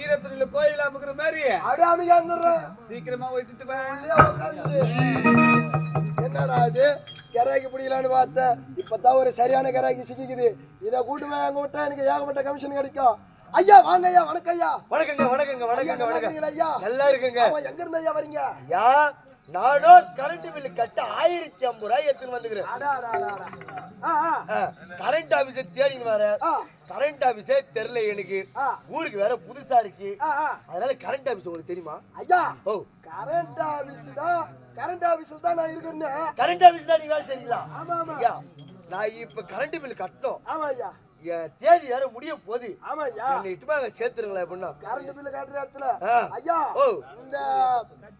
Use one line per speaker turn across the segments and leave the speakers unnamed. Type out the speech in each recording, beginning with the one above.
ஈரத்துறையில கோயில் அமுக்குற மாதிரி.
அப்படியே அமைக்க வந்துடுறேன்
சீக்கிரமா போயிட்டு வா.
உள்ளே உட்காந்துது. என்னடா இது? கிராக்கி பிடிக்கலான்னு பார்த்தேன் இப்பதான் ஒரு சரியான கிராக்கி சிக்கிக்குது. இதை கூட்டு போய் அங்க விட்டா எனக்கு ஏகப்பட்ட கமிஷன் கிடைக்கும். ஐயா வாங்க ஐயா வணக்கம் ஐயா.
வணக்கங்க வணக்கங்க வணக்கங்க
இருக்கீங்களா ஐயா.
நல்லா இருக்குங்க.
எங்க இருந்து ஐயா வரீங்க?
யா நானும் கரண்ட் பில்லு கட்ட ஆயிரத்தி ஐம்பது ரூபாய் எடுத்துன்னு வந்துக்கிறேன். கரண்ட் ஆபீஸை தேடின்னு வரேன். கரண்ட் ஆபீஸே தெரியல எனக்கு. ஊருக்கு வேற புதுசா இருக்கு. அதனால கரண்ட் ஆபீஸ் உங்களுக்கு தெரியுமா?
ஐயா
ஓ.
கரண்ட் ஆபீஸ் தான் கரண்ட் ஆபீஸ்ல தான் நான் இருக்கேன்னு.
கரண்ட் ஆபீஸ் தான் நீங்க வேலை செய்றீங்களா
ஆமா ஆமா.
ஐயா நான் இப்ப கரண்ட் பில் கட்டணும்.
ஆமா ஐயா.
தேதி வேற முடிய போகுது.
ஆமா ஐயா.
என்னை இட்டு போய் அங்க சேர்த்துருங்களேன் எப்படின்னா
கரண்ட் பில்லு கட்டுற இடத்துல. ஐயா
ஓ.
இந்த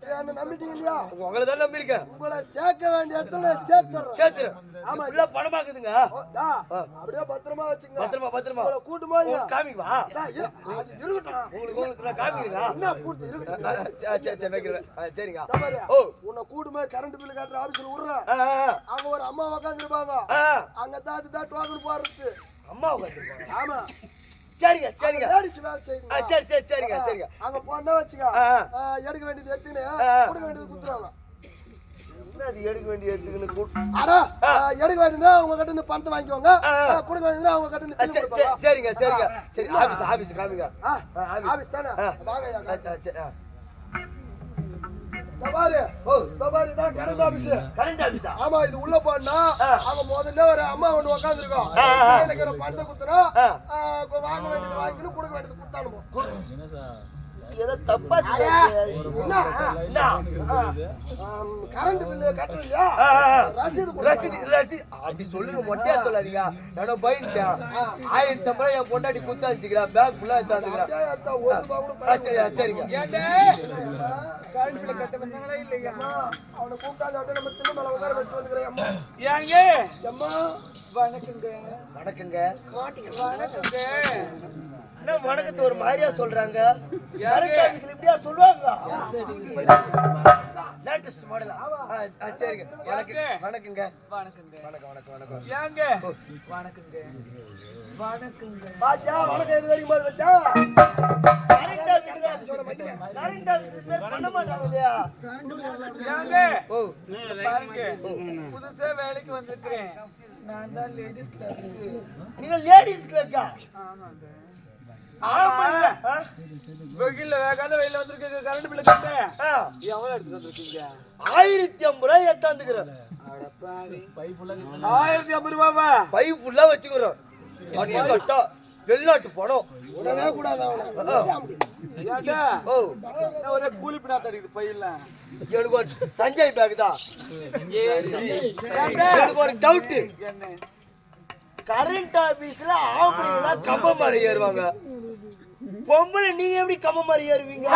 என்ன நம்பிட்டீங்க இல்லையா
உங்களை தான் நம்பியிருக்கேன்.
உங்களை சேர்க்க வேண்டிய இடத்துல சேர்த்துறேன்
சேர்த்துறேன்
ஆமா. ஓ, தா,
ஆ.
அப்படியே பத்திரமா வச்சுங்க.
பத்திரமா பத்திரமா.
உங்களை கூட்டு போய்
உங்களுக்கு காமிக்குவா
தா, இரு, அது இருக்கட்டும்.
உங்களுக்கு உங்களுக்கு நான் காமிக்கிறீங்களா
என்ன கூட்டு இருக்கட்டும்?
சரிங்க ஓ.
உன்னை கூட்டு போய் கரண்ட் பில்லு கட்டுற ஆபீஸ்ல விடுறேன் அங்க ஒரு அம்மா உட்காந்துருப்பாங்க. அங்க தான் அதுதான் டோக்கன் போடுறது.
அம்மா உட்காந்துருப்பாங்க
ஆமா.
சரிங்க சரிங்க. சரி சரி சரிங்க சரிங்க.
அங்க போனா வச்சுக்க. எடுக்க வேண்டியது எடுத்துன்னு. கொடுக்க வேண்டியது
அது எடுக்க வேண்டிய எடுத்துக்கின்னு
அடா எடுக்க வேண்டியது அவங்க கிட்ட இருந்து பணத்தை வாங்கிக்கோங்க. கொடுக்க வேண்டியது அவங்க கிட்ட இருந்து.
சரிங்க சரிங்க. சரி ஆபீஸ் ஆபீஸ் காமிங்க. ஆபீஸ்.
தானே. வாங்க ஐயா,
ஆ,
வாங்க.
ஆ, சரி, ஆ.
இதோ பாரு. ஓ. இதோ பாரு இதான் கரண்ட் ஆபீஸ்
கரண்ட் ஆபீஸா
ஆமா இது உள்ள போனா
ஆ.
அங்க முதல்ல ஒரு அம்மா ஒண்ணு. இருக்கிற பணத்தை குத்துறோம். வாங்க வேண்டியது வாங்கிக்கணும் கொடுக்க வேண்டியது கொடுத்தானுமோ
ஏதோ தப்பா
கரண்ட் பில்லு
ஆ.
ரசீது
ரசீது ரசீது அப்படி சொல்லுங்க மொட்டையா சொல்லாதீங்க. நான் பயந்துட்டேன் ஆயிரத்தி ரூபாய் என் பொண்டாட்டி குத்து அனுப்பிச்சுக்கிறேன் பேக் ஃபுல்லா எடுத்தாந்துக்கிறேன் சரிங்க.
ஏண்டே? கரண்ட் பில்ல கட்ட வந்தாங்களா இல்லையா?
அவனை கூப்பிட்டாங்க அப்படியே நம்ம மேல உட்கார வச்சு வந்துக்கிறேன் அம்மா.
ஏங்க?
அம்மா
வணக்கங்க.
வணக்கங்க.
வணக்கங்க.
என்ன வணக்கத்தை ஒரு மாதிரியா சொல்றாங்க? ஆபீஸ்ல இப்படியா சொல்லுவாங்க லேட்டஸ்ட் மாடலா சரிங்க. வணக்கம் வணக்கங்க.
வணக்கங்க.
வணக்கம் வணக்கம் வணக்கம்.
ஏங்க? வணக்கங்க. வணக்கங்க.
பாத்தியா வணக்கம். இது வரைக்கும் போது
பாருங்க. புதுசா வேலைக்கு வந்திருக்கிறேன். நான் தான் லேடிஸ் கிளர்க்கு
நீங்க லேடிஸ் கிளர்க்கா
ஆமாங்க. வெயில்ல வேகாத வெயில வந்திருக்க கரண்ட் பில்ல கட்ட
ஆ.
எவ்வளவு எடுத்துட்டு வந்திருக்கீங்க?
ஆயிரத்தி ஐம்பது ரூபாய் எடுத்தாந்துக்கிறேன்
ஆயிரத்தி ஐம்பது ரூபாவா?
பை ஃபுல்லா வச்சுக்கிறோம். வெளிநாட்டு பணம்.
உடனே கூடாது
ஒரே கூலி பின்னா தடிக்குது பையில?
எனக்கு சஞ்சய் பேக் தான். எனக்கு ஒரு டவுட்
என்ன?
கரண்ட் ஆபீஸ்ல ஆம்பளைங்க கம்ப மாதிரி ஏறுவாங்க. பொம்பளை நீங்க எப்படி கம்ப மாதிரி ஏறுவீங்க?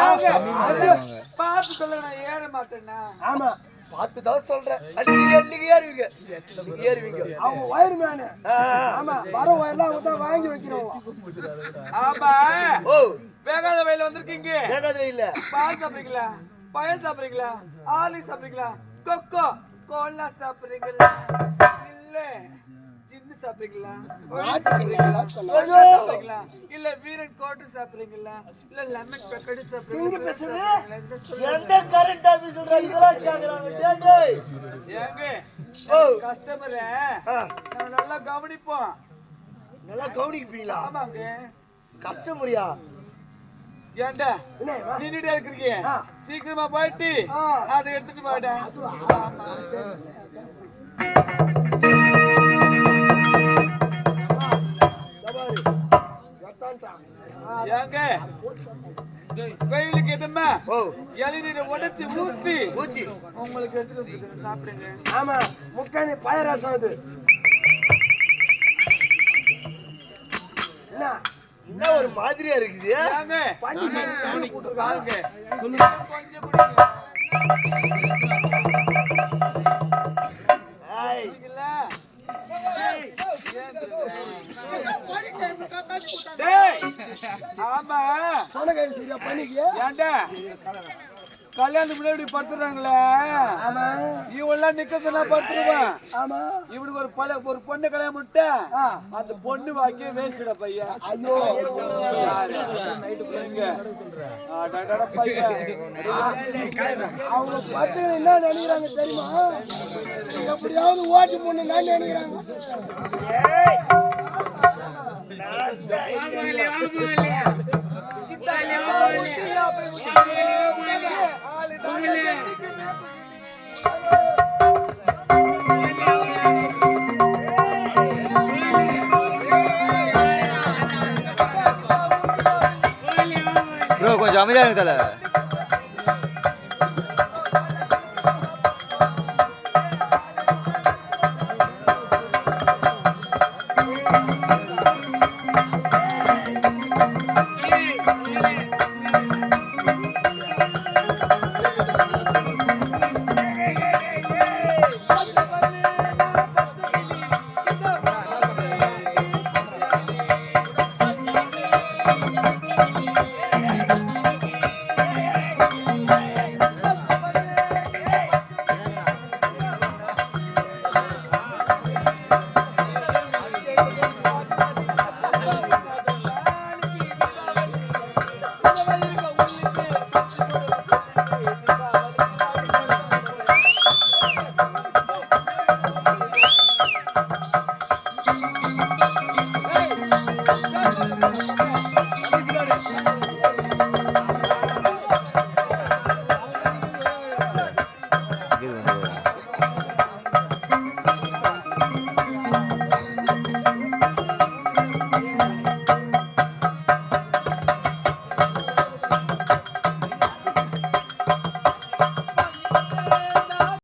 பார்த்து சொல்ல நான் ஏற மாட்டேன்னா?
ஆமா.
பார்த்து தான் சொல்றேன். அது நீங்க ஏறுவீங்க. ஏறுவீங்க.
அவங்க வயர் மேனு. ஆமா. வர வயர்லாம் அவங்க தான் வாங்கி வைக்கிறோம்.
ஆமா.
ஓ.
வேகாத வெயில வந்திருக்கீங்க?
வேகாதவே இல்ல
பால் சாப்பிடுறீங்களா? பயல் சாப்பிடுறீங்களா? ஆலி சாப்பிடுறீங்களா? கொக்கோ கோலா சாப்பிடுறீங்களா? சாப்பிடுறீங்களா? இல்ல வீரன் கோட்டு சாப்பிடுறீங்களா? இல்ல லெமன் பெக்கடி சாப்பிடுறீங்களா.
எந்த கரண்ட் ஆபீஸ்ல இதெல்லாம் கேக்குறாங்க.
ஏங்க கஸ்டமரை நம்ம நல்லா கவனிப்போம்.
நல்லா கவனிப்பீங்களா?
ஆமாங்க.
கஸ்டமரியா
ஏன்டா நின்னுட்டே இருக்கிறீங்க. சீக்கிரமா போயிட்டு. அதை எடுத்துட்டு போடா ஏங்க. வெயிலுக்கு எதுமா இளநீரை உடைச்சு ஊத்தி.
ஊத்தி.
உங்களுக்கு எடுத்துட்டு சாப்பிடுங்க.
ஆமா முக்காணி பாயராசம் அது. என்ன
என்ன ஒரு மாதிரியா இருக்குது?
ஏங்க.
பஞ்சு சாமி
பாருங்க கொஞ்சம்? டேய், ஆமா.
சொன்னகை சரியா பண்ணிக்கு
ஏன்டா கல்யாணத்துக்கு முன்னாடி படுத்துறாங்களே
ஆமா
இவெல்லாம் நிக்கிறது நான் படுத்துருவேன்.
ஆமா
இவனுக்கு ஒரு பல ஒரு பொண்ணு கல்யாணம்
ஆ.
அந்த பொண்ணு வாக்கிய வேஸ்டட பையன்.
ஐயோ.
பையன்.
அவங்க பசங்க என்ன நினைக்கிறாங்க தெரியுமா? எப்படியாவது ஓட்டு பொண்ணு நான் நினைக்கிறாங்க.
ப்ரோ கொஞ்சம் அமைதியா இருங்க தல.
ஏய்